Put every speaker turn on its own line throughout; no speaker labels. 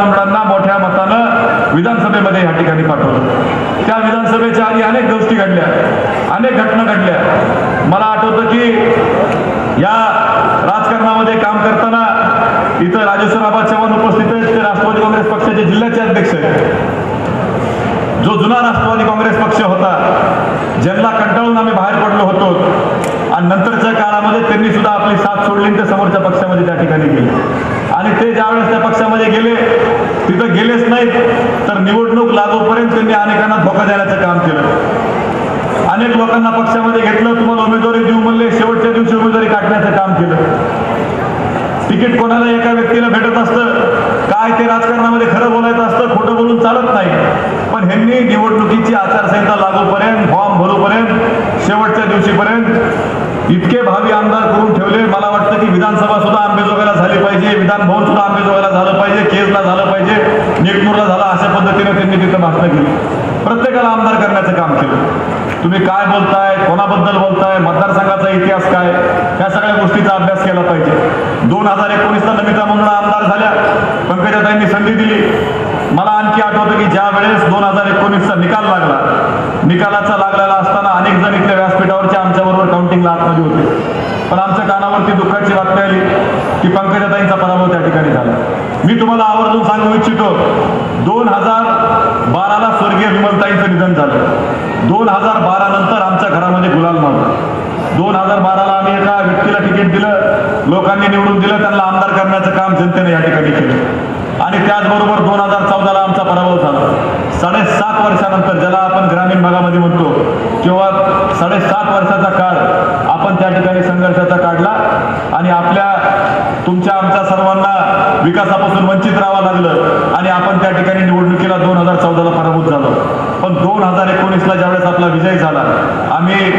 मोठ्या मतानं विधानसभेमध्ये या ठिकाणी पाठवलं. त्या विधानसभेच्या आधी अनेक गोष्टी घडल्या. अनेक घटना घडल्या. मला आठवतं की या राजकारणामध्ये काम करताना इथं राजेश्वर राजेश्वराबा चव्हाण उपस्थित आहेत. ते राष्ट्रवादी काँग्रेस पक्षाचे जिल्ह्याचे अध्यक्ष आहेत. जो जुना राष्ट्रवादी काँग्रेस पक्ष होता ज्यांना कंटाळून आम्ही बाहेर पडलो होतो. आणि नंतरच्या काळामध्ये त्यांनी सुद्धा आपली साथ सोडली तर समोरच्या पक्षामध्ये त्या ठिकाणी गेले. आणि ते ज्यावेळेस त्या पक्षामध्ये गेले तिथं गेलेच नाहीत तर निवडणूक लागूपर्यंत त्यांनी अनेकांना धोका देण्याचं काम केलं. अनेक लोकांना पक्षामध्ये घेतलं तुम्हाला उमेदवारी देऊ म्हणले शेवटच्या दिवशी उमेदवारी काढण्याचं काम केलं. तिकीट कोणाला एका व्यक्तीला भेटत असतं काय ते राजकारणामध्ये खरं बोलायचं असतं खोटं बोलून चालत नाही. पण ह्यांनी निवडणुकीची आचारसंहिता लागूपर्यंत फॉर्म भरूपर्यंत शेवटच्या दिवशीपर्यंत इतके भावी आमदार करून ठेवले? मला वाटतं की विधानसभा सुद्धा अंबेजोगाईला झाली पाहिजे विधान भवन सुद्धा अंबेजोगाईला झालं पाहिजे केजला झालं पाहिजे नेकनूरला झालं अशा पद्धतीने त्यांनी तिथं भाषणं केली. प्रत्येकाला आमदार करण्याचं काम केलं. तुम्ही काय बोलताय कोणाबद्दल बोलताय मतदारसंघाचा इतिहास काय? या सगळ्या गोष्टीचा अभ्यास केला पाहिजे. दोन हजार एकोणीसला नमिता मंगळा आमदार झाल्या पंकजाताईंनी संधी दिली. मला आणखी आठवतं की ज्या वेळेस दोन हजार एकोणीसचा निकाल लागला निकालाचा लागलेला असताना अनेक जण इथल्या व्यासपीठावरच्या आमच्याबरोबर काउंटिंगला आतमध्ये होते पण आमच्या कानावरती दुःखाची बातमी आली की पंकजाताईंचा पराभव त्या ठिकाणी झाला. मी तुम्हाला आवर्जून सांगू इच्छितो दोन हजार बाराला स्वर्गीय विमलताईंचं निधन झालं. दोन हजार बारा नंतर आमच्या घरामध्ये गुलाल मारला. दोन हजार बाराला आम्ही एका व्यक्तीला तिकीट दिलं लोकांनी निवडून दिलं त्यांना आमदार करण्याचं काम जनतेने या ठिकाणी केलं. आणि त्याचबरोबर दोन हजार चौदाला आमचा पराभव झाला. साडेसात वर्षानंतर ज्याला आपण ग्रामीण भागामध्ये म्हणतो किंवा साडेसात वर्षाचा काळ ठिकाणी संघर्षाचा काढला आणि आपल्या तुमच्या आमच्या सर्वांना विकासापासून वंचित राहावं लागलं आणि आपण त्या ठिकाणी निवडणुकीला दोन हजार चौदाला पराभूत झालो. पण दोन हजार एकोणीसला ज्यावेळेस आपला विजय झाला आम्ही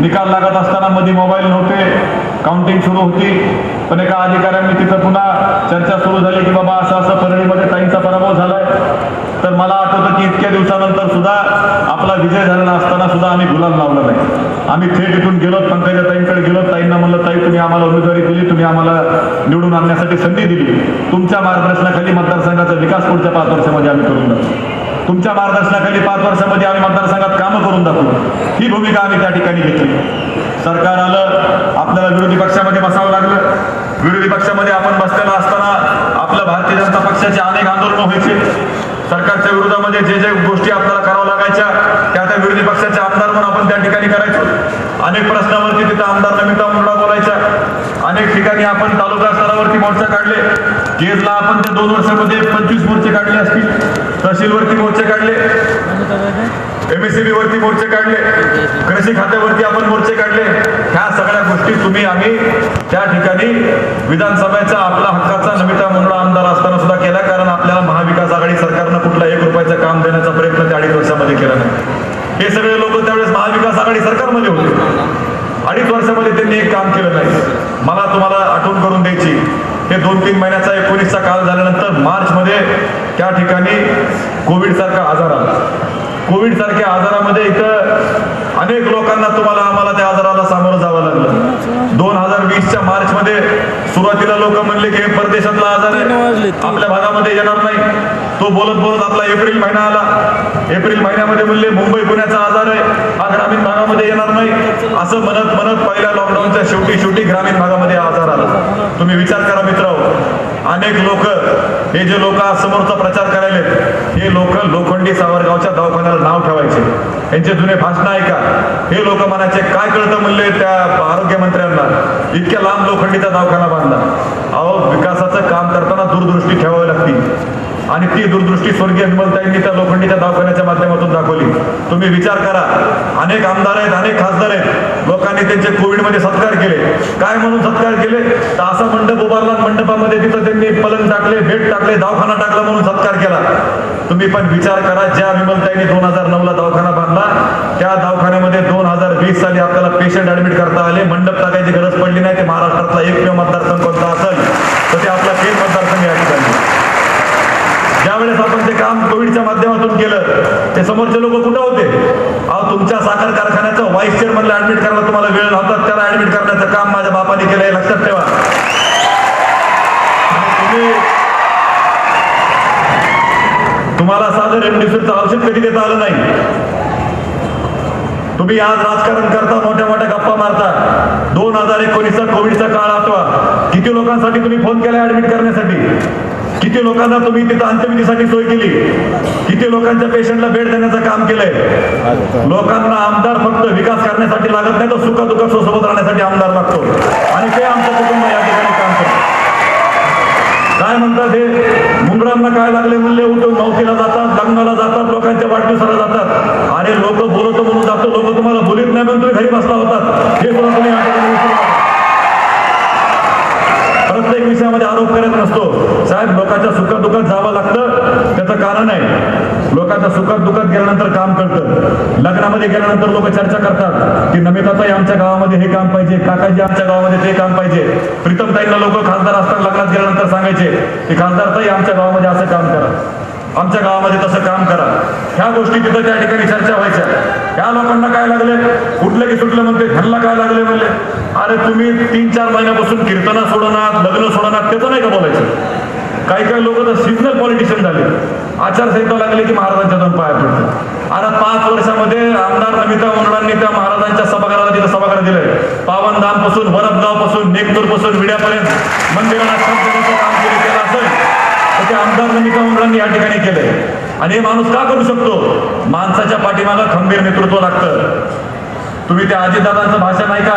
निकाल लागत असताना मध्ये मोबाईल नव्हते काउंटिंग सुरू होती पण एका अधिकाऱ्यांनी तिथं पुन्हा चर्चा सुरू झाली की बाबा असं असं परळीमध्ये ताईंचा पराभव झालाय. तर मला आठवतं की इतक्या दिवसानंतर सुद्धा आपला विजय झालेला असताना सुद्धा आम्ही गुलाल लावला नाही. आम्ही थेट इथून गेलो पंकजा ताईंकडे गेलो. ताईंना म्हणलं ताई तुम्ही आम्हाला उमेदवारी दिली तुम्ही आम्हाला निवडून आणण्यासाठी संधी दिली. तुमच्या मार्गदर्शनाखाली मतदारसंघाचा विकास पुढच्या पाच वर्षामध्ये आम्ही करून दाखवू. तुमच्या मार्गदर्शनाखाली पाच वर्षामध्ये आम्ही मतदारसंघात कामं करून दाखवू. ही भूमिका आम्ही त्या ठिकाणी घेतली. सरकार आलं आपल्याला विरोधी पक्षामध्ये बसावं लागलं. विरोधी पक्षामध्ये आपण बसलेला असताना आपल्या भारतीय जनता पक्षाचे अनेक आंदोलनं व्हायचे. सरकारच्या विरोधामध्ये जे जे गोष्टी आपल्याला कराव्या लागायच्या त्या त्या विरोधी पक्षाचे आमदार म्हणून आपण त्या ठिकाणी करायचो. अनेक प्रश्नावरती तिथं आमदार नमिता मुंडा बोलायच्या. अनेक ठिकाणी आपण तालुका स्तरावरती मोर्चा काढले. केजला आपण त्या दोन वर्षामध्ये पंचवीस मोर्चे काढले असतील. तहसीलवरती मोर्चे काढले. एमएससीबी वरती मोर्चे काढले. कृषी खात्यावरती आपण मोर्चे काढले. ह्या सगळ्या गोष्टी तुम्ही आम्ही त्या ठिकाणी विधानसभेचा आपला हक्काचा नमिता मंडळ आमदार असताना सुद्धा केला कारण आपल्याला महाविकास आघाडी सरकारनं कुठला एक रुपयाचं काम देण्याचा प्रयत्न त्या अडीच वर्षामध्ये केला नाही. हे सगळे लोक त्यावेळेस महाविकास आघाडी सरकारमध्ये होते. अडीच वर्षामध्ये त्यांनी एक काम केलं नाही. मला तुम्हाला आठवण करून द्यायची हे दोन तीन महिन्याचा एकोणीसचा काल झाल्यानंतर मार्चमध्ये त्या ठिकाणी कोविडसारखा आजार आला. कोविड सारख्या आजारामध्ये इथं अनेक लोकांना तुम्हाला आम्हाला त्या आजाराला सामोरं जावं लागलं. दोन हजार वीसच्या मार्च मध्ये सुरुवातीला लोक म्हणले की परदेशातला आजार आहे. आपल्या भागामध्ये येणार नाही. तो बोलत बोलत आपला एप्रिल महिना आला. एप्रिल महिन्यामध्ये म्हणले मुंबई पुण्याचा आजार आहे. हा ग्रामीण भागामध्ये येणार नाही. असं म्हणत म्हणत पहिल्या लॉकडाऊनच्या शेवटी शेवटी ग्रामीण भागामध्ये आजार आला. तुम्ही विचार करा मित्र अनेक लोक हे जे लोक आज समोरचा प्रचार करायले हे लोक लोखंडी सावरगावच्या दवाखान्याला नाव ठेवायचे. यांचे जुने भाषण ऐका. हे लोक म्हणायचे काय कळतं म्हणले त्या आरोग्यमंत्र्यांना इतक्या लांब लोखंडीचा दवाखाना बांधला अहो विकासाचं काम करताना दूरदृष्टी ठेवावी लागतील आणि ती दूरदृष्टी स्वर्गीय विमलताईंनी त्या लोखंडीच्या दवाखान्याच्या माध्यमातून दाखवली. तुम्ही विचार करा. अनेक आमदार आहेत अनेक खासदार आहेत. लोकांनी त्यांचे कोविडमध्ये सत्कार केले. काय म्हणून सत्कार केले? तर असा मंडप उभारला मंडपामध्ये तिथं त्यांनी पलंग टाकले बेड टाकले दवाखाना टाकला म्हणून सत्कार केला. तुम्ही पण विचार करा ज्या विमलताईंनी दोन हजार नऊ ला दवाखाना बांधला त्या दवाखान्यामध्ये दोन हजार वीस साली आपल्याला पेशंट ऍडमिट करता आले. मंडप टाकायची गरज पडली नाही ते महाराष्ट्रातला एकमेव मतदारसंघ कोणता असेल तर ते आपला केज मतदारसंघ या ठिकाणी ज्यावेळेस आपण ते काम कोविडच्या माध्यमातून केलं ते समोरचे लोक कुठं होते? अहो तुमच्या साखर कारखान्याचं व्हाईस चेअरमनला ऍडमिट करायला तुम्हाला वेळ नव्हता त्याला ऍडमिट करण्याचं काम माझ्या बापाने केलं हे लक्षात ठेवा. तुम्हाला साधं रेमडेसिवीरचं औषध कधी देता आलं नाही? तुम्ही आज राजकारण करता मोठ्या मोठ्या गप्पा मारता. दोन हजार एकोणीसचा कोविडचा काळ आठवा. किती लोकांसाठी तुम्ही फोन केला ऍडमिट करण्यासाठी? किती लोकांना तुम्ही तिथं अंत्यविधीसाठी सोय केली? किती लोकांच्या पेशंटला बेड देण्याचं काम केलंय? लोकांना आमदार फक्त विकास करण्यासाठी लागत नाही तर सुखा दुःख सोबत राहण्यासाठी आमदार लागतो. आणि ते आमचं कुटुंब या ठिकाणी काम करत. काय म्हणतात हे? मुंबरांना काय लागले म्हणले उठून नौकेला जातात लग्नाला जातात लोकांच्या वाढदिवसाला जातात. अरे लोक बोलतो म्हणून जातो. लोक तुम्हाला बोलित नाही म्हणून तुम्ही घरी बसला होतात. हे सुद्धा तुम्ही विषयामध्ये आरोप करत नसतो. साहेब लोकांच्या सुखात दुखात जावं लागतं. त्याचं कारण आहे लोकांच्या सुखात दुःखात गेल्यानंतर काम करतं. लग्नामध्ये गेल्यानंतर लोक चर्चा करतात की नमिताताई आमच्या गावामध्ये हे काम पाहिजे काकाजी आमच्या गावामध्ये ते काम पाहिजे. प्रीतमताईंना लोक खासदार असताना लग्नात गेल्यानंतर सांगायचे की खासदारताई आमच्या गावामध्ये असं काम करा. आमच्या गावामध्ये तसं काम करा. ह्या गोष्टी तिथं त्या ठिकाणी चर्चा व्हायच्या. या लोकांना काय लागले? कुठलं की सुटलं म्हणते ह्यांना काय लागले म्हणले? अरे तुम्ही तीन चार महिन्यापासून कीर्तना सोडणार लग्न सोडणार त्याचं नाही का बोलायचं? काही काही लोक तर सिग्नल पॉलिटिशियन झाले. आचारसंहिता लागली की महाराजांच्या दोन पाया पडतात. आता पाच वर्षामध्ये आमदार नमिता मंडळांनी त्या महाराजांच्या सभागृहाला तिथं सभागृह दिलंय. पावनधामपासून वरदगावपासून नेकदूरपासून विड्यापर्यंत मंदिराला काम केलं असेल. तर ते आमदार नमिता मंडळांनी या ठिकाणी केलंय. आणि हे माणूस का करू शकतो? माणसाच्या पाठीमागं खंबीर नेतृत्व लागतं. तुम्ही त्या अजितदादांचं भाषण ऐका.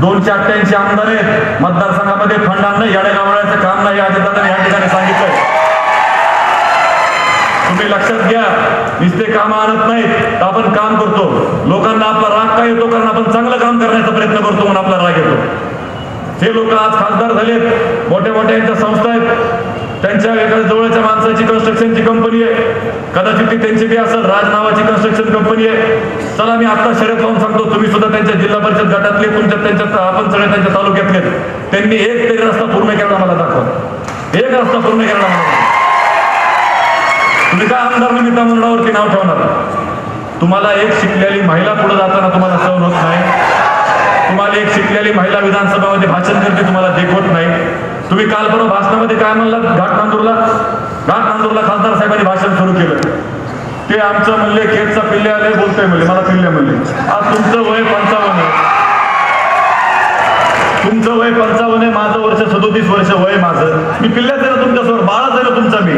दोनशे अठ्ठ्याऐंशी आमदार आहेत. मतदारसंघामध्ये फंड आणणं येड्या गावळ्याचं काम नाही अजितदादांनी या ठिकाणी सांगितलंय. तुम्ही लक्षात घ्या नुसते काम आणत नाहीत तर आपण काम करतो. लोकांना आपला राग काय येतो? कारण आपण चांगलं काम करण्याचा प्रयत्न करतो म्हणून आपला राग येतो. हे लोक आज खासदार झालेत. मोठ्या मोठ्या यांच्या संस्था आहेत. त्यांच्या एखाद्या जवळच्या माणसाची कन्स्ट्रक्शनची कंपनी आहे. कदाचित ती त्यांची बी असेल राज नावाची कन्स्ट्रक्शन कंपनी आहे. चला मी आता शर्यत लावून सांगतो तुम्ही सुद्धा त्यांच्या जिल्हा परिषद गटातले तुमच्या त्यांच्या आपण सगळे त्यांच्या तालुक्यातले. त्यांनी एक तरी रस्ता पूर्ण केला मला दाखवा. एक रस्ता पूर्ण केला मला. तुम्ही काय आमदार निमित्ता मंडळावरती नाव ठेवणार? तुम्हाला एक शिकलेली महिला पुढे जाताना तुम्हाला सहन होत नाही. तुम्हाला एक शिकलेली महिला विधानसभामध्ये भाषण करते तुम्हाला देखवत नाही. तुम्ही काल परवा भाषणामध्ये काय म्हणलात? घाट नांदूरला? घाट नांदूरला खासदार साहेबांनी भाषण सुरू केलं. ते आमचं म्हणले खेळचा पिल्ले आले बोलतोय म्हणले मला पिल्ले म्हणले. आज तुमचं वय पंचावन्न तुमचं वय पंचावन्न आहे माझं वर्ष सदोतीस वर्ष वय माझं. मी पिल्ल्याच आहे ना तुमच्यासमोर बाळाच आहे ना तुमचा मी.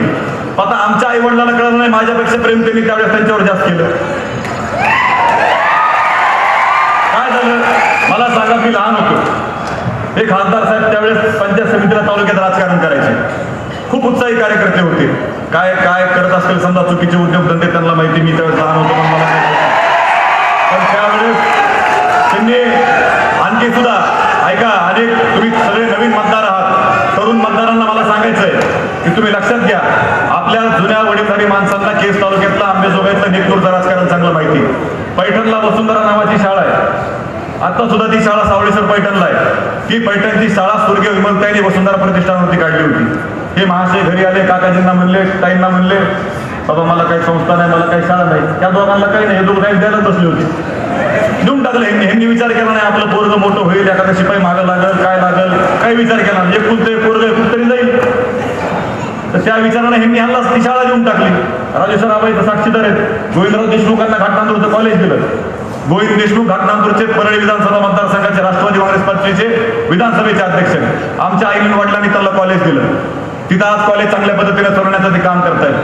आता आमच्या आई वडिलांना कळलं नाही माझ्यापेक्षा प्रेम त्यांनी त्यावेळेस त्यांच्यावर जास्त केलं. काय झालं? मला सांगा मी लहान होतो. हे खासदार साहेब त्यावेळेस पंचायत समितीला तालुक्यात राजकारण करायचे. खूप उत्साही कार्यकर्ते होते. काय काय करत असतील समजा चुकीचे उद्योगधंदे त्यांना माहिती मी त्यावेळेस लहान होतो पण मला पण त्यावेळेस त्यांनी आणखी सुद्धा ऐका अनेक तुम्ही सगळे नवीन मतदार आहात. तरुण मतदारांना मला सांगायचंय की तुम्ही लक्षात घ्या आपल्या जुन्या वडीलधारी माणसांना केस तालुक्यातला आंबेजोगाईतलं नेतूरचं राजकारण चांगलं माहिती. पैठणला वसुंधरा नावाची शाळा आहे. आता सुद्धा ती शाळा सावळेसर पैठणला आहे. ती पैठणची शाळा स्वर्गीय विमलताईने वसुंधरा प्रतिष्ठानवरती काढली होती. हे महाशय घरी आले काकाजींना म्हणले ताईंना म्हणले बाबा मला काही संस्था नाही मला काही शाळा नाही. त्या दोघांना काही नाही हे दोघं काही द्यायला बसले होते. देऊन टाकलं ह्यांनी विचार केला नाही आपलं पोरग मोठं होईल एखादा शिपाई मागं लागल काय लागल काही विचार केला नाही. एकूण ते पोरग तरी जाईल. तर त्या विचाराने ह्यांनी ह्यांना ती शाळा देऊन टाकली. राजेश्वर आबाई तर साक्षीदार आहेत. गोविंदराव देशमुखांना घाटनांदूरचं कॉलेज दिलं. गोविंद देशमुख घाटनांदूरचे परळी विधानसभा मतदारसंघाचे राष्ट्रवादी काँग्रेस पक्षाचे विधानसभेचे अध्यक्ष आमच्या आईने वडिलांनी त्याला कॉलेज दिलं. तिथं आज कॉलेज चांगल्या पद्धतीने चालवण्याचं ते काम करतायत.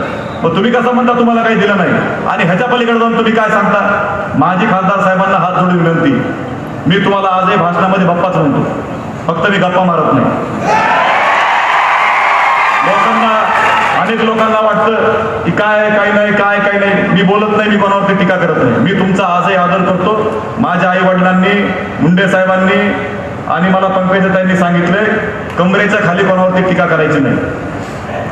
मग तुम्ही कसं म्हणता तुम्हाला काही दिलं नाही. आणि ह्याच्या पलीकडे जाऊन तुम्ही काय सांगता? माझी खासदार साहेबांना हात जोडून विनंती. मी तुम्हाला आजही भाषणामध्ये बाप्पाच म्हणतो. फक्त मी गप्पा मारत नाही. लोकांना अनेक लोकांना वाटतं की काय काय नाही काय काय नाही. मी बोलत नाही मी कोणावरती टीका करत नाही. मी तुमचा आजही आदर करतो. माझ्या आई वडिलांनी मुंडे साहेबांनी आणि मला पंकजाताईंनी सांगितले कमरेच्या खाली कोणावरती टीका करायची नाही.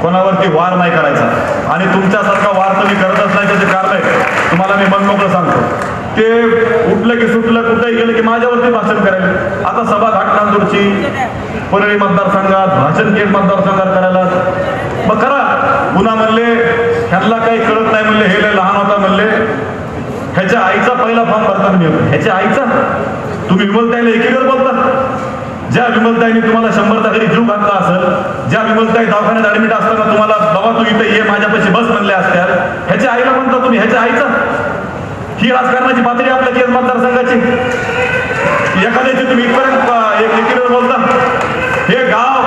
कोणावरती वार नाही करायचा. आणि तुमच्यासारखा वार तुम्ही करतच नाही त्याचे कारण आहे. तुम्हाला मी मनमोकळं सांगतो. ते उठलं की सुटलं कुठंही गेलं की माझ्यावरती भाषण करायला. आता सभा घाटनांदूरची परळी मतदारसंघात भाषण केट मतदारसंघात करायला. मग करा. पुन्हा म्हणले ह्यातला काही कळत नाही म्हणले हे लय लहान होता म्हणले. ह्याच्या आईचा पहिला फॉर्म भरताना मी ह्याच्या आईचा? तुम्ही विमलताईला एकीकडे बोलता? ज्या विमलताईने तुम्हाला शंभरचा घरी जीव घातला असेल ज्या विमलताई दवाखान्यात ऍडमिट असताना तुम्हाला बाबा तू इथे ये माझ्यापाशी बस म्हणल्या असत्या ह्याच्या आईला म्हणता तुम्ही ह्याच्या आईचा? ही राजकारणाची पातळी आपल्या केस मतदारसंघाची. एखाद्याची तुम्ही इथपर्यंत एक एकीकडे बोलता. हे गाव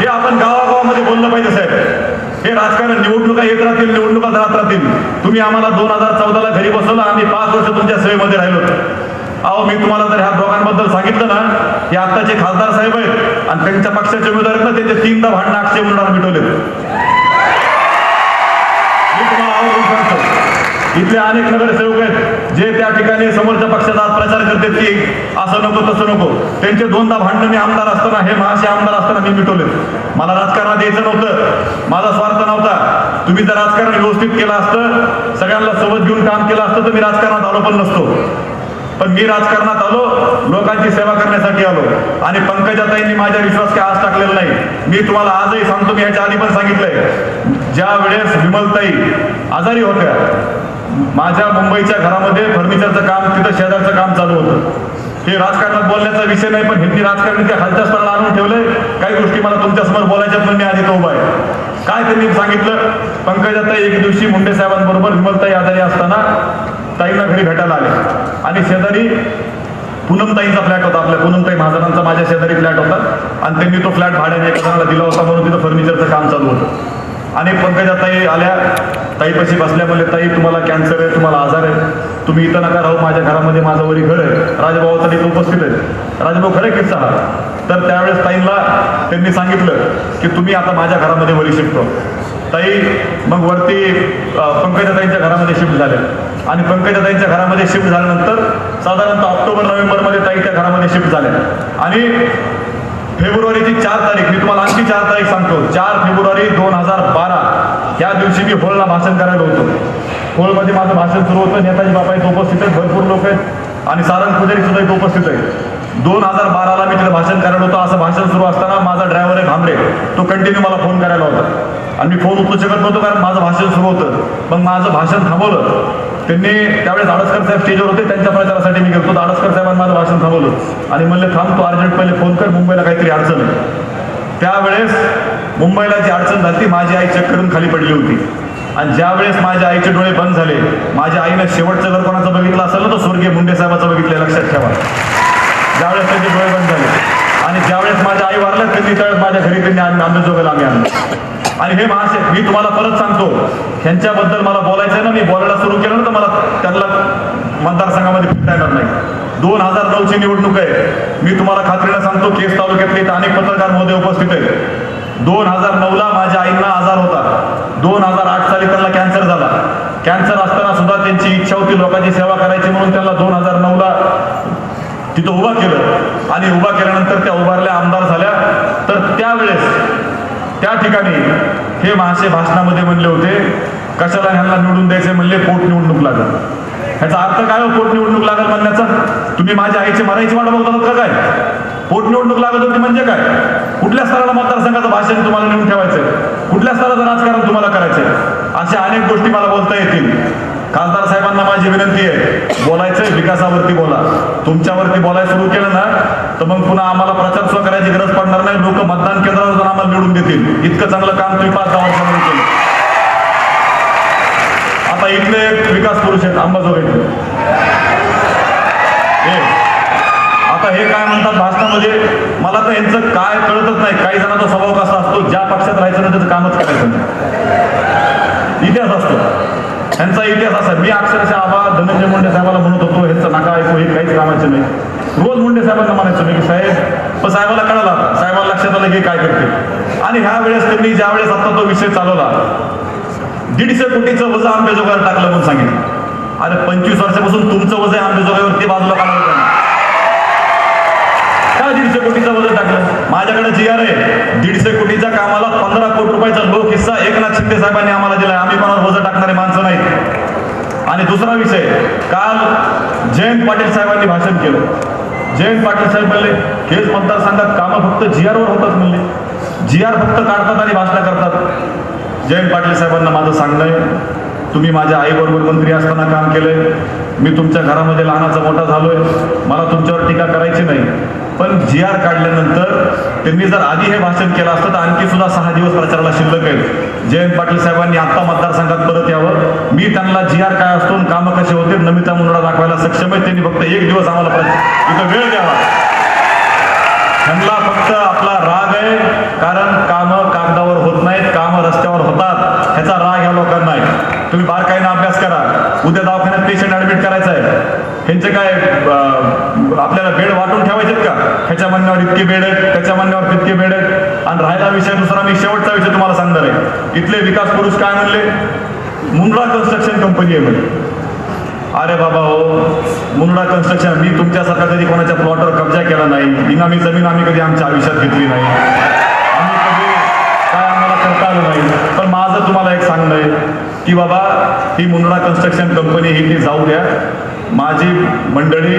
हे आपण गावागावामध्ये बोललं पाहिजे साहेब. हे राजकारण निवडणुका येत राहतील निवडणुका जात राहतील. तुम्ही आम्हाला दोन हजार चौदाला घरी बसवलं आम्ही पाच वर्ष तुमच्या सेवेमध्ये राहिलो. अहो मी तुम्हाला जर ह्या दोघांबद्दल सांगितलं ना हे आत्ताचे खासदार साहेब आहेत आणि त्यांच्या पक्षाचे उमेदवार आहेत ना त्यांचे तीनदा भांडणं आठशे म्हणून मिटवलेत. मी तुम्हाला आवर्जून सांगतो इथले अनेक नगरसेवक आहेत जे त्या ठिकाणी समोरच्या पक्षाचा आज प्रचार करतात की असं नको तसं नको. त्यांचे दोनदा भांडणं मी आमदार असताना हे महाशय आमदार असताना मी मिटवले मला राजकारणात यायचं नव्हतं. माझा स्वार्थ नव्हता. तुम्ही जर राजकारण व्यवस्थित केलं असतं सगळ्यांना सोबत घेऊन काम केलं असतं तर मी राजकारणात आलो पण नसतो. पण मी राजकारणात आलो लोकांची सेवा करण्यासाठी आलो. आणि पंकजाताईंनी माझ्या विश्वास काय आज टाकलेला नाही. मी तुम्हाला आजही सांगतो मी ह्याच्या आधी पण सांगितलंय. ज्या वेळेस विमलताई आजारी होत्या माझ्या मुंबईच्या घरामध्ये फर्निचरचं काम तिथं शेजारचं काम चालू होतं. हे राजकारणात बोलण्याचा विषय नाही पण हिंदी राजकारण त्या खालच्या स्तराला आणून ठेवलंय काही गोष्टी मला तुमच्यासमोर बोलायच्या पण मी आधी तो उभा आहे. काय त्यांनी सांगितलं? पंकजाताई एक दिवशी मुंडे साहेबांबरोबर विमलताई आजारी असताना ताईंना घरी भेटायला आले. आणि शेजारी पूनमताईंचा फ्लॅट होता आपल्या. पूनमताई महाजनांचा माझ्या शेजारी फ्लॅट होता. आणि त्यांनी तो फ्लॅट भाड्याने एका दिला होता म्हणून तिथं फर्निचरचं काम चालू होतं. आणि पंकजाताई आल्या. ताईपाशी बसल्यामुळे ताई तुम्हाला कॅन्सर आहे तुम्हाला आजार आहे. तुम्ही इथं नका राहू माझ्या घरामध्ये माझं वरी घर आहे. राजभावासाठी इथं उपस्थित आहे. राजभाऊ खरं किस्सा हा. तर त्यावेळेस ताईंना त्यांनी सांगितलं की तुम्ही आता माझ्या घरामध्ये वरी शिफ्ट हो ताई मग वरती अं, पंकजाताईंच्या घरामध्ये शिफ्ट झाल्या. आणि पंकजाताईंच्या घरामध्ये शिफ्ट झाल्यानंतर साधारणतः ऑक्टोबर नोव्हेंबरमध्ये ताईच्या घरामध्ये शिफ्ट झाल्या. आणि फेब्रुवारीची चार तारीख मी तुम्हाला आणखी चार तारीख सांगतो. चार फेब्रुवारी दोन हजार बारा. या दिवशी मी होळला भाषण करायला होतो. होळमध्ये माझं भाषण सुरू होतं. नेताजी बाबा इथं उपस्थित आहेत भरपूर लोक आहेत. आणि सारंग पुजारी सुद्धा इथं उपस्थित आहेत. दोन हजार बाराला मी तिथे भाषण करायला होतो. असं भाषण सुरू असताना माझा ड्रायव्हर आहे भांबरे. तो कंटिन्यू मला फोन करायला होता. आणि मी फोन उचलू शकत नव्हतो कारण माझं भाषण सुरू होतं. मग माझं भाषण थांबवलं. त्यांनी त्यावेळेस आडसकर साहेब स्टेजवर होते. त्यांच्या प्रचारासाठी मी गेलो आडसकर साहेबांनी माझं भाषण थांबवलं. आणि म्हणलं थांब तू अर्जंट पहिले फोन कर. मुंबईला काहीतरी अडचण आहे. त्यावेळेस मुंबईला जी अडचण झाली माझी आई चेक करून खाली पडली होती. आणि ज्यावेळेस माझ्या आईचे डोळे बंद झाले माझ्या आईनं शेवटचं घर कोणाचं बघितलं असेल ना तो स्वर्गीय मुंडे साहेबाचं बघितलं लक्षात ठेवा. ज्यावेळेस त्यांचे डोळे बंद झाले. आणि ज्यावेळेस माझ्या आई वारलं त्यांनी त्यावेळेस माझ्या घरी त्यांनी आम्ही आंबेजोगाईला आम्ही आणलं. आणि हे महाशय मी तुम्हाला परत सांगतो ह्यांच्याबद्दल मला बोलायचं आहे ना मी बोलायला सुरू केलं ना तर मला त्यांना मतदारसंघामध्ये फिरता येणार नाही. दोन हजार नऊची निवडणूक आहे. मी तुम्हाला खात्रीनं सांगतो केस तालुक्यातले इथं अनेक पत्रकार महोदय उपस्थित आहेत. दोन हजार नऊला माझ्या आईंना आजार होता. दोन हजार आठ साली त्यांना कॅन्सर झाला. कॅन्सर असताना सुद्धा त्यांची इच्छा होती लोकांची सेवा करायची म्हणून त्यांना दोन हजार नऊला तिथं उभा केलं. आणि उभा केल्यानंतर त्या उभारल्या आमदार झाल्या. तर त्यावेळेस त्या ठिकाणी हे महाशय भाषणामध्ये म्हणले होते कशाला ह्यांना निवडून द्यायचे म्हणले पोटनिवडणूक लागल. ह्याचा अर्थ काय हो पोटनिवडणूक लागल म्हणण्याचा? तुम्ही माझ्या आईची मरायची वाट बघतात का काय? पोटनिवडणूक लागत होती म्हणजे काय? कुठल्या स्तराला मतदारसंघाचं भाषण तुम्हाला नेऊन ठेवायचं कुठल्या स्तराचं राजकारण तुम्हाला करायचं अशा अनेक गोष्टी मला बोलता येतील. खासदार साहेबांना माझी विनंती आहे बोलायचंय विकासावरती बोला. तुमच्यावरती बोलायला सुरू केलं ना तर मग पुन्हा आम्हाला प्रचार सुद्धा करायची गरज पडणार नाही. लोक मतदान केंद्रावर जाऊन आम्हाला निवडून देतील. इतकं चांगलं काम तुम्ही पाच दहा वर्षामध्ये केलं. आता इथले एक विकास पुरुष आहेत अंबाजोगाई हे. आता हे काय म्हणतात भाषणामध्ये म्हणजे, मला तर यांचं काय कळतच नाही. काही जणांचा स्वभाव कसा असतो ज्या पक्षात राहायचं ना त्याचं कामच करायचं नाही. इतिहास असतो. ह्यांचा इतिहास असा मी अक्षरशः आबा धनंजय मुंडे साहेबाला म्हणत होतो ह्यांचं नका ऐकू हे काहीच कामाचे नाही. रोज मुंडे साहेबांना म्हणायचो मी की साहेब पण साहेबाला कळाला साहेबाला लक्षात आलं की काय करते आणि ह्या वेळेस त्यांनी ज्या वेळेस आता तो विषय चालवला दीडशे कोटीचं वजन आंबेजोगाईवर टाकलं म्हणून सांगितलं. अरे पंचवीस वर्षापासून तुमचं वजन आंबेजोगाईवरती बाजूला काढावं लागलं. काय दीडशे कोटीचं वजन टाकलं माझ्याकडे जी आर आहे. दीडशे कोटीच्या कामाला पंधरा कोटी रुपयाचा लोक हिस्सा एकनाथ शिंदे साहेबांनी आम्हाला दिला आम्ही कोणावर वजन टाकणारे माणसं नाहीत. आणि दुसरा विषय काल जयंत पाटील साहेबांनी भाषण केलं. जयंत पाटील साहेब म्हणले केस मतदारसंघात कामं फक्त जी आरवर होतात म्हणले. जी आर फक्त काढतात आणि भाषणं करतात. जयंत पाटील साहेबांना माझं सांगणं आहे. तुम्ही माझ्या आईबरोबर मंत्री असताना काम केलंय. मी तुमच्या घरामध्ये लहानाचा मोठा झालोय. मला तुमच्यावर टीका करायची नाही. पण जी आर काढल्यानंतर त्यांनी जर आधी हे भाषण केलं असतं तर आणखी सुद्धा सहा दिवस प्रचाराला शिल्लक आहेत. जयंत पाटील साहेबांनी आता मतदारसंघात परत यावं. मी त्यांना जी आर काय असतो कामं कसे होते नमिता मुंडा दाखवायला सक्षम आहे. त्यांनी फक्त एक दिवस आम्हाला इथं वेळ द्यावा. त्यांना फक्त आपला राग आहे कारण कामं कागदावर होत नाहीत कामं रस्त्यावर होतात. ह्याचा राग ह्या लोकांना आहे. तुम्ही बारकाईनं अभ्यास करा. उद्या दवाखान्यात पेशंट ऍडमिट करायचं आहे ह्यांचे काय अं, आपल्याला बेड वाटून ठेवायचेत का ह्याच्या म्हणण्यावर इतके बेड त्याच्या म्हणण्यावर तितके बेड आणि राहिला विषय दुसरा मी शेवटचा विषय तुम्हाला सांगणार आहे. इथले विकास पुरुष काय म्हणले? मुंडा कन्स्ट्रक्शन कंपनी आहे म्हणजे अरे बाबा हो मुंडा कन्स्ट्रक्शन मी तुमच्यासारखा कधी कोणाच्या प्लॉटवर कब्जा केला नाही इनामी जमीन आम्ही कधी आमच्या आयुष्यात घेतली नाही. आम्ही कधी काय आम्हाला करता आलं नाही. पण माझं तुम्हाला एक सांगणं आहे की बाबा ही मुंडा कन्स्ट्रक्शन कंपनी ही ती जाऊ द्या. माझी मंडळी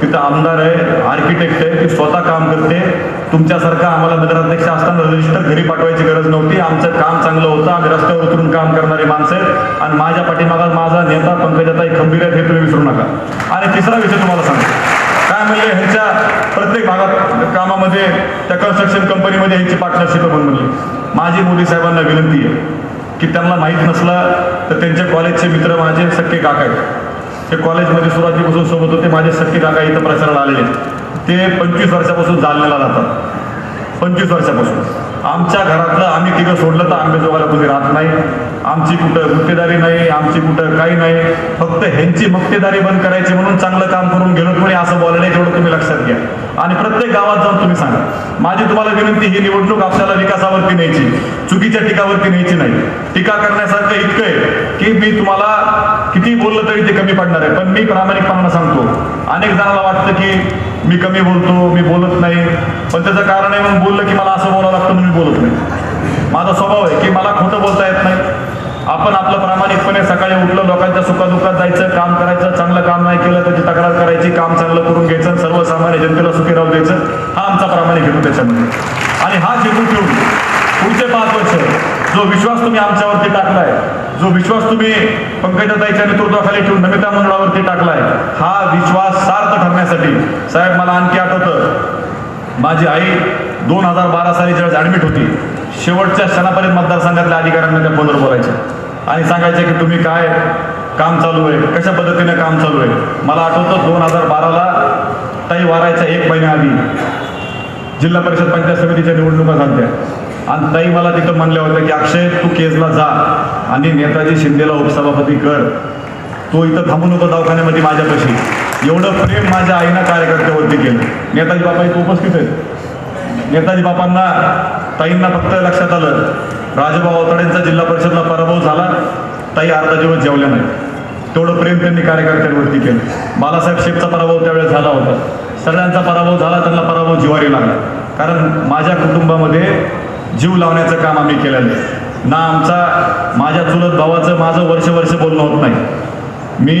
तिथं आमदार आहे आर्किटेक्ट आहे ती स्वतः काम करते. तुमच्यासारखं आम्हाला नगराध्यक्ष असताना रजिस्टर घरी पाठवायची गरज नव्हती. आमचं काम चांगलं होतं. आम्ही रस्त्यावर उतरून काम करणारे माणसं आहेत. आणि माझ्या पाठीमागा माझा नेता पंकजाताई खंबीर आहेत हे तुम्ही विसरू नका. आणि तिसरा विषय तुम्हाला सांगतो. काय म्हणजे ह्यांच्या प्रत्येक भागात कामामध्ये त्या कन्स्ट्रक्शन कंपनीमध्ये ह्यांची पार्टनरशिप पण म्हणली. माझी मोदी साहेबांना विनंती आहे की त्यांना माहीत नसलं तर त्यांच्या कॉलेजचे मित्र माझे सख्खे काका आहेत. ते कॉलेजमध्ये सुरुवातीपासून सोबत होते. माझे सख्खे काका इथं प्रचाराला आलेले ते पंचवीस वर्षापासून जालन्याला जातात. पंचवीस वर्षापासून. आमच्या घरातलं आम्ही तिघं सोडलं तर आंबेजोगाला कुठे राहत नाही. आमची कुठं गुत्तेदारी नाही. आमची कुठं काही नाही. फक्त ह्यांची मक्तेदारी बंद करायची म्हणून चांगलं काम करून गेलो कोणी असं बोललं नाही तेवढं तुम्ही लक्षात घ्या. आणि प्रत्येक गावात जाऊन तुम्ही सांगा. माझी तुम्हाला विनंती ही निवडणूक आपल्याला विकासावरती न्यायची चुकीच्या टीकावरती न्यायची नाही. टीका करण्यासारखं इतकं आहे की मी तुम्हाला किती बोललं तरी ते कमी पडणार आहे. पण मी प्रामाणिकपणानं सांगतो. अनेक जणांना वाटतं की मी कमी बोलतो मी बोलत नाही. पण त्याचं कारण आहे म्हणून बोललं की मला असं बोलावं लागतं म्हणून मी बोलत नाही. माझा स्वभाव आहे की मला खोटं बोलता येत नाही. आपण आपलं प्रामाणिकपणे सकाळी उठलं लोकांच्या सुखादुखात जायचं काम करायचं चांगलं काम नाही केलं त्याची तक्रार करायची काम चांगलं करून घ्यायचं सर्वसामान्य जनतेला सुखी राहू द्यायचं. हा आमचा प्रामाणिक हेतू त्याच्यामध्ये. आणि हा हेतू ठेवून पुढचे पाच वर्ष जो विश्वास तुम्ही आमच्यावरती टाकलाय जो विश्वास तुम्ही पंकजाताईच्या नेतृत्वाखाली ठेवून नमिता मंडळावरती टाकलाय हा विश्वास सार्थ ठरण्यासाठी साहेब मला आणखी आठवतं माझी आई दोन हजार बारा साली ज्यावेळेस ॲडमिट होती शेवटच्या क्षणापर्यंत मतदारसंघातल्या अधिकाऱ्यांना त्या फोनवर बोलायच्या आणि सांगायचे की तुम्ही काय काम चालू आहे? कशा पद्धतीने काम चालू आहे? मला आठवतं दोन हजार बाराला ताई वारायच्या एक महिन्याआधी जिल्हा परिषद पंचायत समितीच्या निवडणुका झाल्या आणि ताई मला तिथं म्हणल्या होत्या की अक्षय तू केजला जा आणि नेताजी शिंदेला उपसभापती कर. तो इथं थांबू नको दवाखान्यामध्ये माझ्यापाशी. एवढं प्रेम माझ्या आईनं कार्यकर्त्यावरती केलं. नेताजी बाबा इथं उपस्थित आहेत. नेताजी बापांना ताईंना फक्त लक्षात आलं राजभाऊ अवताडेंचा जिल्हा परिषदला पराभव झाला ताई अर्धा दिवस जेवल्या नाही तेवढं प्रेम त्यांनी कार्यकर्त्यांवरती केलं. बालासाहेब शेखचा पराभव त्यावेळेस झाला होता. सगळ्यांचा पराभव झाला त्यांना पराभव जिवारी लागला. कारण माझ्या कुटुंबामध्ये जीव लावण्याचं काम आम्ही केलेलं आहे. ना आमचा माझ्या चुलत भावाचं माझं वर्ष वर्ष बोलणं होत नाही. मी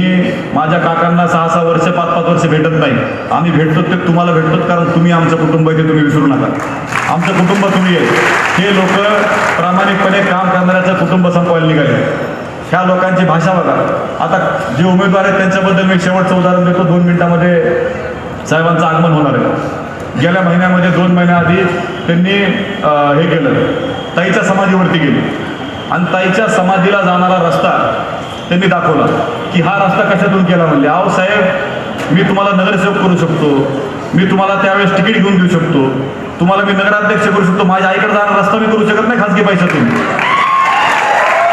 माझ्या काकांना सहा सहा वर्ष पाच पाच वर्ष भेटत नाही. आम्ही भेटतो ते तुम्हाला भेटतो कारण तुम्ही आमचं कुटुंब आहे ते तुम्ही विसरू नका. आमचं कुटुंब तुम्ही आहे. हे लोक प्रामाणिकपणे काम करणाऱ्याचं कुटुंब संपवायला निघाले. ह्या लोकांची भाषा बघा. आता जे उमेदवार आहेत त्यांच्याबद्दल मी शेवटचं उदाहरण देतो. दोन मिनिटामध्ये साहेबांचं आगमन होणार आहे. गेल्या महिन्यामध्ये दोन महिन्याआधी त्यांनी हे केलं. ताईच्या समाधीवरती गेली. आणि ताईच्या समाधीला जाणारा रस्ता त्यांनी दाखवला. की हा रस्ता कशातून केला म्हणले? अहो साहेब मी तुम्हाला नगरसेवक करू शकतो. मी तुम्हाला त्यावेळेस तिकीट घेऊन देऊ शकतो. तुम्हाला मी नगराध्यक्ष करू शकतो. माझ्या आईकडे जाणारा रस्ता मी करू शकत नाही खाजगी पैशातून.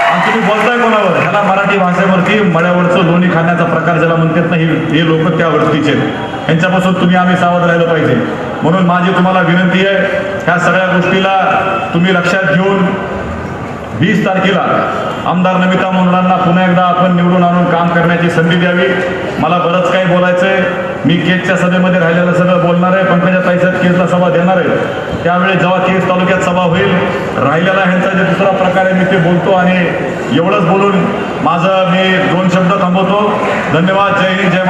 आणि तुम्ही बोलताय कोणावर? ह्याला मराठी भाषेवरती मड्यावरचं लोणी खाण्याचा प्रकार ज्याला म्हणतात ना हे लोक त्या आहेत यांच्यापासून तुम्ही आम्ही सावध राहिलं पाहिजे. म्हणून माझी तुम्हाला विनंती आहे ह्या सगळ्या गोष्टीला तुम्ही लक्षात घेऊन वीस तारखेला आमदार नमिता मुंडांना पुन्हा एकदा आपण निवडून आणून काम करण्याची संधी द्यावी. मला बरंच काही बोलायचं आहे मी केजच्या सभेमध्ये राहिलेलं सगळं बोलणार आहे. पंकजा ताईसाहेब केजला सभा देणार आहे त्यावेळी जेव्हा केज तालुक्यात सभा होईल राहिलेला ह्यांचा जे दुसरा प्रकार आहे मी ते बोलतो आणि एवढंच बोलून माझं मी दोन शब्द थांबवतो. धन्यवाद. जय हिंद जय